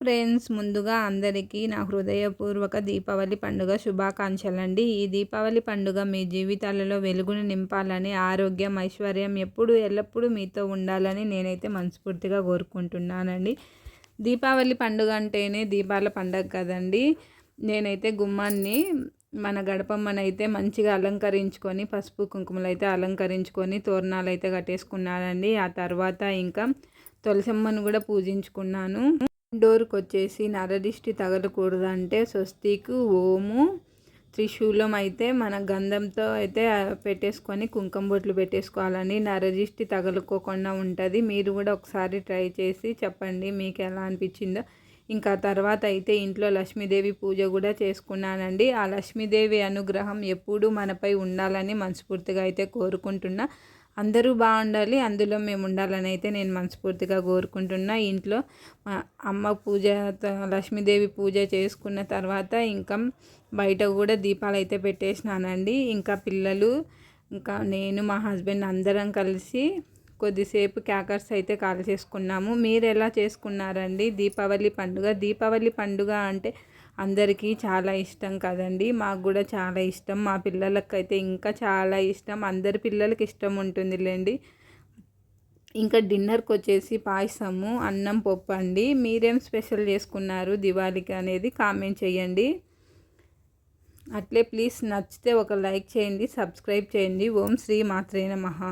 Friends ముందుగా అందరికీ నా హృదయపూర్వక దీపావళి పండుగ శుభాకాంక్షలండి. ఈ దీపావళి పండుగ మీ జీవితాలలో వెలుగును నింపాలని ఆరోగ్యం ఐశ్వర్యం ఎప్పుడు ఎల్లప్పుడూ మీతో ఉండాలని నేనైతే మనస్ఫూర్తిగా కోరుకుంటున్నానండి. దీపావళి పండుగ అంటేనే దీపాల పండుగ కదండి. నేనైతే గుమ్మాన్ని మన గడపమ్మనైతే మంచిగా అలంకరించుకొని పసుపు కుంకుమలు అయితే అలంకరించుకొని తోరణాలు అయితే కట్టేసుకున్నానండి. ఆ తర్వాత ఇంకా తులసమ్మను కూడా పూజించుకున్నాను. డోర్కి వచ్చేసి నరదిష్టి తగలకూడదంటే స్వస్తికు ఓము త్రిశూలం అయితే మన గంధంతో అయితే పెట్టేసుకొని కుంకుమ బొట్లు పెట్టేసుకోవాలని నరదిష్టి తగలుకోకుండా ఉంటుంది. మీరు కూడా ఒకసారి ట్రై చేసి చెప్పండి మీకు ఎలా అనిపించిందో. ఇంకా తర్వాత అయితే ఇంట్లో లక్ష్మీదేవి పూజ కూడా చేసుకున్నానండి. ఆ లక్ష్మీదేవి అనుగ్రహం ఎప్పుడూ మనపై ఉండాలని మనస్ఫూర్తిగా అయితే కోరుకుంటున్నా. అందరూ బాగుండాలి అందులో మేము ఉండాలని అయితే నేను మనస్ఫూర్తిగా కోరుకుంటున్నా. ఇంట్లో అమ్మ పూజ లక్ష్మీదేవి పూజ చేసుకున్న తర్వాత ఇంకా బయట కూడా దీపాలు అయితే పెట్టేసినానండి. ఇంకా పిల్లలు ఇంకా నేను మా హస్బెండ్ అందరం కలిసి కొద్దిసేపు క్యాకర్స్ అయితే కాల్ చేసుకున్నాము. మీరు ఎలా చేసుకున్నారండి దీపావళి పండుగ? దీపావళి పండుగ అంటే అందరికీ చాలా ఇష్టం కదండి. మాకు కూడా చాలా ఇష్టం. మా పిల్లలకైతే ఇంకా చాలా ఇష్టం. అందరి పిల్లలకి ఇష్టం ఉంటుందిలేండి. ఇంకా డిన్నర్కి వచ్చేసి పాయసము అన్నం పప్పు అండి. మీరేం స్పెషల్ చేసుకున్నారు దివాళీకి అనేది కామెంట్ చేయండి. అట్లే ప్లీజ్ నచ్చితే ఒక లైక్ చేయండి సబ్స్క్రైబ్ చేయండి. ఓం శ్రీ మాత్రేన మహా